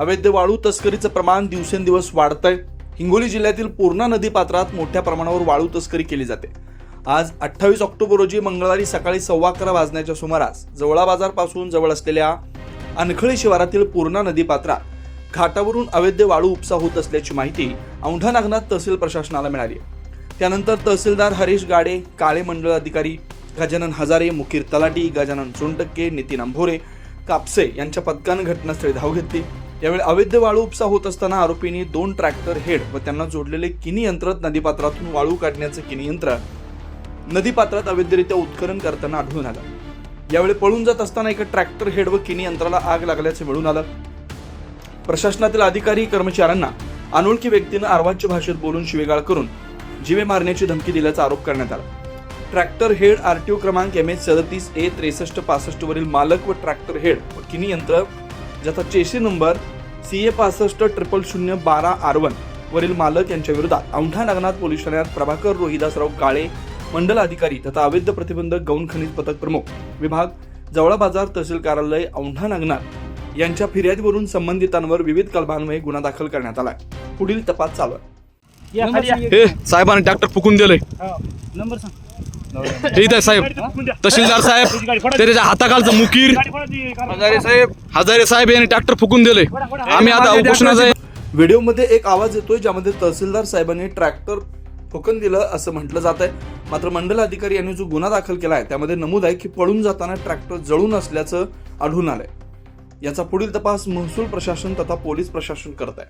अवैध वाळू तस्करीचं प्रमाण दिवसेंदिवस वाढतंय. हिंगोली जिल्ह्यातील पूर्णा नदी पात्रात मोठ्या प्रमाणावर वाळू तस्करी केली जाते. आज अठ्ठावीस ऑक्टोबर रोजी मंगळवारी सकाळी सव्वा अकरा वाजण्याच्या सुमारास जवळा बाजारपासून जवळ असलेल्या अनखळी शिवारातील पूर्णा नदी पात्रात घाटावरून अवैध वाळू उपसा होत असल्याची माहिती औंढा नागनाथ तहसील प्रशासनाला मिळाली त्यानंतर तहसीलदार हरीश गाडे काळे मंडळ अधिकारी गजानन हजारे मुकीर तलाटी गजानन सोनटक्के नितीन अंभोरे कापसे यांच्या पथकानं घटनास्थळी धाव घेतली. यावेळी अवैध वाळू उपसा होत असताना आरोपींनी दोन ट्रॅक्टर हेड व त्यांना जोडलेले किनी यंत्र नदीपात्रातून वाळू काढण्याचं किनी यंत्र नदीपात्रात अवैधरित्या उत्खनन करताना आढळून आलं. यावेळी पळून जात असताना एका ट्रॅक्टर हेड व किनी यंत्राला आग लागल्याचं मिळून आलं. प्रशासनातील अधिकारी कर्मचाऱ्यांना अनोळखी व्यक्तीनं अर्वाच्य भाषेत बोलून शिवेगाळ करून जीवे मारण्याची धमकी दिल्याचा आरोप करण्यात आला. ट्रॅक्टर हेड आरटीओ क्रमांक एम एच सदतीस ए त्रेसष्ट पासष्ट वरील मालक व ट्रॅक्टर हेड व किनी यंत्र ज्याचा चेसी नंबर सी ए पासष्ट ट्रिपल शून्य बारा आर वन वरील मालक यांच्या विरोधात औंढा नागनाथ पोलीस ठाण्यात प्रभाकर रोहिदासराव काळे मंडल अधिकारी तथा अवैध प्रतिबंधक गौण खनिज पथक प्रमुख विभाग जवळा बाजार तहसील कार्यालय औंढा नागनाथ यांच्या फिर्यादीवरून संबंधितांवर विविध कलमान्वये गुन्हा दाखल करण्यात आलाय. पुढील तपास चालू आहे साहेबांनी ट्रॅक्टर फुकून दिलंय. हा, नंबर सांग. ठीक आहे साहेब. तहसीलदार साहेब त्याच्या हाताखालचं मुकीर. हजारे साहेब. हजारे साहेब यांनी ट्रॅक्टर फुकून दिलंय. आम्ही आता उपोषणाचं व्हिडिओमध्ये एक आवाज येतोय ज्यामध्ये तहसीलदार साहेबांनी ट्रॅक्टर ठोकन दिलं असं म्हटलं जात आहे मात्र मंडल अधिकारी यांनी जो गुन्हा दाखल केला आहे त्यामध्ये नमूद आहे की पळून जाताना ट्रॅक्टर जळून असल्याचं आढळून आलंय. याचा पुढील तपास महसूल प्रशासन तथा पोलीस प्रशासन करत आहे.